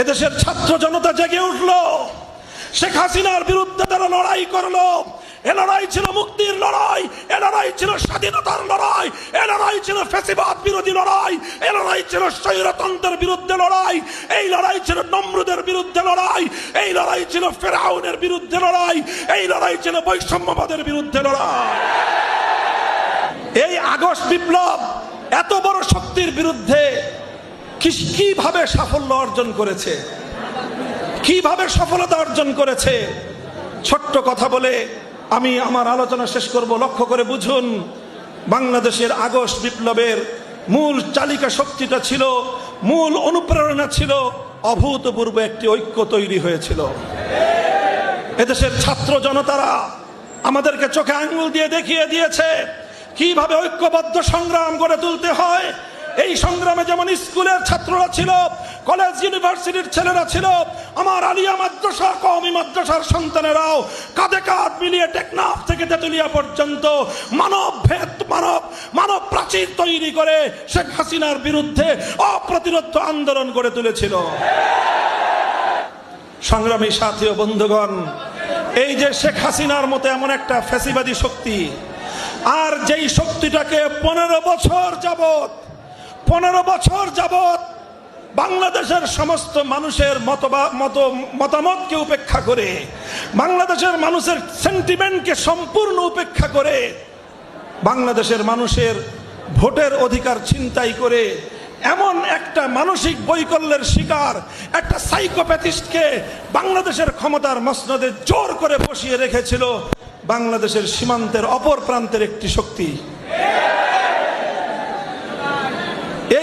এদেশের ছাত্র জনতা জেগে উঠল। শেখ হাসিনার বিরুদ্ধে তারা লড়াই করল। এ লড়াই ছিল মুক্তির লড়াই, এ লড়াই ছিল স্বাধীনতার লড়াই, এ লড়াই ছিল ফেসিবাদ বিরোধী লড়াই, এ লড়াই ছিল স্বৈরতন্ত্রের বিরুদ্ধে লড়াই, এই লড়াই ছিল নমরুদের বিরুদ্ধে লড়াই, এই লড়াই ছিল ফেরাউনের বিরুদ্ধে লড়াই, এই লড়াই ছিল বৈষম্যবাদের বিরুদ্ধে লড়াই। এই আগস্ট বিপ্লব এত বড় শক্তির বিরুদ্ধে কীভাবে সাফল্য অর্জন করেছে? কীভাবে সফলতা অর্জন করেছে? ছোট্ট কথা বলে আমি আমার আলোচনা শেষ করব। লক্ষ্য করে বুঝুন, বাংলাদেশের আগস্ট বিপ্লবের মূল চালিকা শক্তিটা ছিল, মূল অনুপ্রেরণা ছিল, অভূতপূর্ব একটি ঐক্য তৈরি হয়েছিল। এদেশের ছাত্র জনতারা আমাদেরকে চোখে আঙ্গুল দিয়ে দেখিয়ে দিয়েছে, কীভাবে ঐক্যবদ্ধ সংগ্রাম গড়ে তুলতে হয় এই সংগ্রামে যেমন স্কুলের ছাত্ররা ছিল, কলেজ ইউনিভার্সিটির ছেলেরা ছিল, আমার আলিয়া মাদ্রাসা কওমি মাদ্রাসার সন্তানেরাও কাঁধে কাঁধ মিলিয়ে টেকনাফ থেকে তেতুলিয়া পর্যন্ত মানব ভেদ, মানব মানব প্রাচীর তৈরি করে শেখ হাসিনার বিরুদ্ধে অপ্রতিরোধ আন্দোলন গড়ে তুলেছিল। সংগ্রামী সাথী ও বন্ধুগণ, এই যে শেখ হাসিনার মতো এমন একটা ফ্যাসিবাদী শক্তি, আর যেই শক্তিটাকে পনেরো বছর যাবত পনেরো বছর যাবৎ বাংলাদেশের সমস্ত মানুষের মত, মতামতকে উপেক্ষা করে, বাংলাদেশের মানুষের সেন্টিমেন্টকে সম্পূর্ণ উপেক্ষা করে, বাংলাদেশের মানুষের ভোটের অধিকার ছিনতাই করে, এমন একটা মানসিক বৈকল্যের শিকার, একটা সাইকোপ্যাথিস্টকে বাংলাদেশের ক্ষমতার মসনদে জোর করে বসিয়ে রেখেছিল বাংলাদেশের সীমান্তের অপর প্রান্তের একটি শক্তি।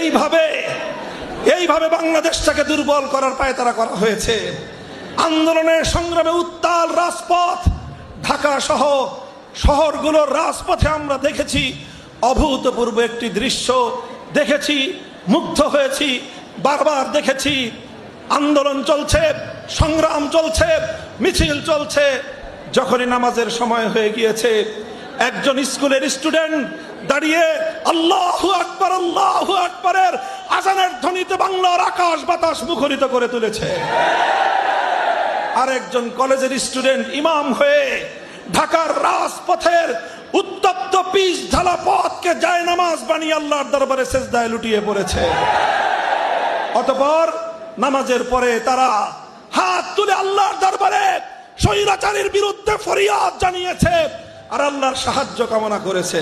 এইভাবে এইভাবে বাংলাদেশটাকে দুর্বল করার পায়তারা করা হয়েছে। আন্দোলনের সংগ্রামে উত্তাল রাজপথ, ঢাকা সহ শহরগুলোর রাজপথে আমরা দেখেছি অভূতপূর্ব একটি দৃশ্য। দেখেছি, মুগ্ধ হয়েছি, বারবার দেখেছি। আন্দোলন চলছে, সংগ্রাম চলছে, মিছিল চলছে। যখনই নামাজের সময় হয়ে গিয়েছে একজন স্কুলের স্টুডেন্ট দাঁড়িয়ে আল্লাহ আকবর, আল্লাহ আকবরের আজানের ধ্বনিতে বাংলার আকাশ বাতাস মুখরিত করে তুলেছে। আর একজন কলেজের স্টুডেন্ট ইমাম হয়ে ঢাকার রাজপথের উত্তপ্ত পিস ঢালা পথকে যায় নামাজ বানিয়ে আল্লাহর দরবারে সেজদায় লুটিয়ে পড়েছে। অতপর নামাজের পরে তারা হাত তুলে আল্লাহর দরবারে স্বৈরাচারীর বিরুদ্ধে ফরিয়াদ জানিয়েছে। আর আল্লাহর সাহায্য কামনা করেছে।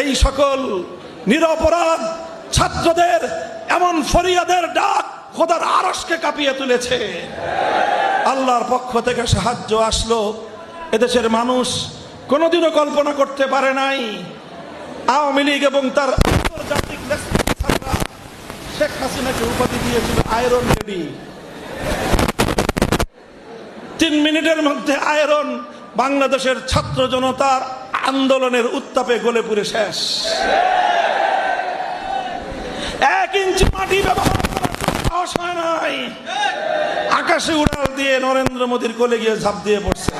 এই সকল নিরপরাধ ছাত্রদের এমন ফরিয়াদের ডাক খোদার আরসকে কাঁপিয়ে তুলেছে। আল্লাহর পক্ষ থেকে সাহায্য আসলো। এদেশের মানুষ কোনোদিনও কল্পনা করতে পারে নাই। আওয়ামী লীগ এবং তার আন্তর্জাতিক শেখ হাসিনাকে উপাধি দিয়েছিল আয়রন লেডি তিন মিনিটের মধ্যে আয়রন বাংলাদেশের ছাত্র জনতার আন্দোলনের উত্তাপে গলে পুরে শেষ। এক ইঞ্চি মাটি ব্যবহার আকাশে উড়াল দিয়ে নরেন্দ্র মোদীর কোলে গিয়ে ঝাঁপ দিয়ে পড়ছে।